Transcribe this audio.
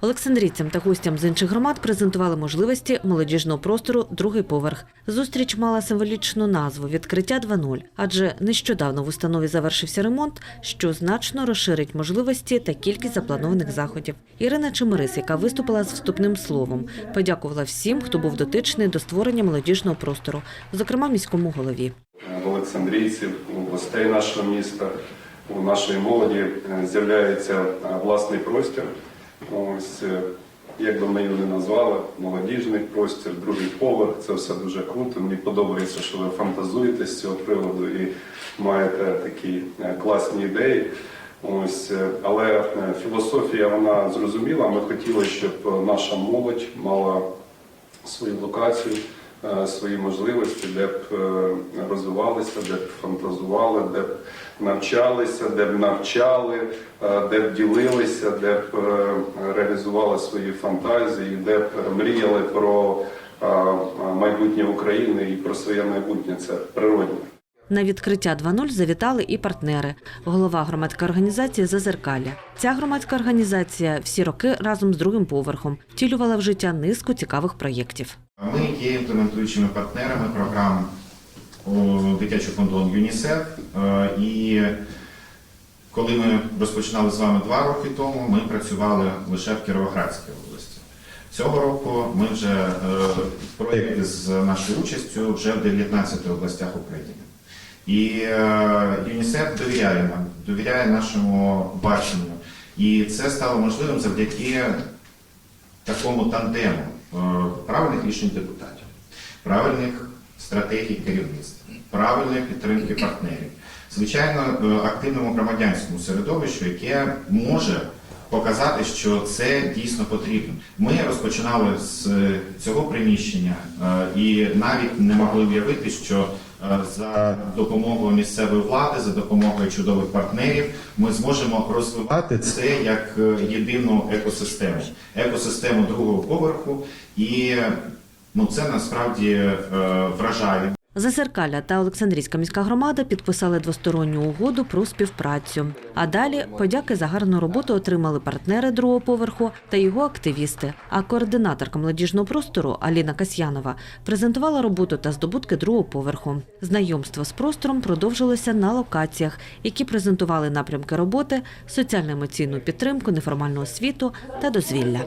Олександрійцям та гостям з інших громад презентували можливості молодіжного простору другий поверх. Зустріч мала символічну назву Відкриття 2.0», адже нещодавно в установі завершився ремонт, що значно розширить можливості та кількість запланованих заходів. Ірина Чемерис, яка виступила з вступним словом, подякувала всім, хто був дотичний до створення молодіжного простору, зокрема міському голові. олександрійців, гостей нашого міста, у нашої молоді е, з'являється е, власний простір. Ось, е, як би ми його не назвали, молодіжний простір, другий поверх, це все дуже круто. Мені подобається, що ви фантазуєте з цього приводу і маєте такі е, класні ідеї. Ось, е, але філософія вона зрозуміла. Ми хотіли, щоб наша молодь мала свою локацію, свої можливості, де б е, розвивалися, де б фантазували, де б навчалися, де б навчали, е, де б ділилися, де б е, реалізували свої фантазії, де б мріяли про е, майбутнє України і про своє майбутнє. Це природне. На відкриття 2.0 завітали і партнери. Голова громадської організації Зазеркалля. Ця громадська організація всі роки разом з другим поверхом втілювала в життя низку цікавих проєктів. Ми є імплементуючими партнерами програм дитячого фонду ЮНІСЕФ. Е, І коли ми розпочинали з вами два роки тому, ми працювали лише в Кіровоградській області. Цього року ми вже е, проєкти з нашою участю вже в 19 областях України. І е, ЮНІСЕФ довіряє нам, довіряє нашому баченню. І це стало можливим завдяки такому тандему правильних рішень депутатів, правильних стратегій керівництва, правильної підтримки партнерів, звичайно, е, активному громадянському середовищу, яке може показати, що це дійсно потрібно. Ми розпочинали з е, цього приміщення е, і навіть не могли уявити, що е, за допомогою місцевої влади, за допомогою чудових партнерів, ми зможемо розвивати це як єдину екосистему, екосистему другого поверху, і ну це насправді вражає. Зазеркалля та Олександрійська міська громада підписали двосторонню угоду про співпрацю. А далі подяки за гарну роботу отримали партнери другого поверху та його активісти. А координаторка молодіжного простору Аліна Касьянова презентувала роботу та здобутки другого поверху. Знайомство з простором продовжилося на локаціях, які презентували напрямки роботи, соціально-емоційну підтримку, неформальну освіту та дозвілля.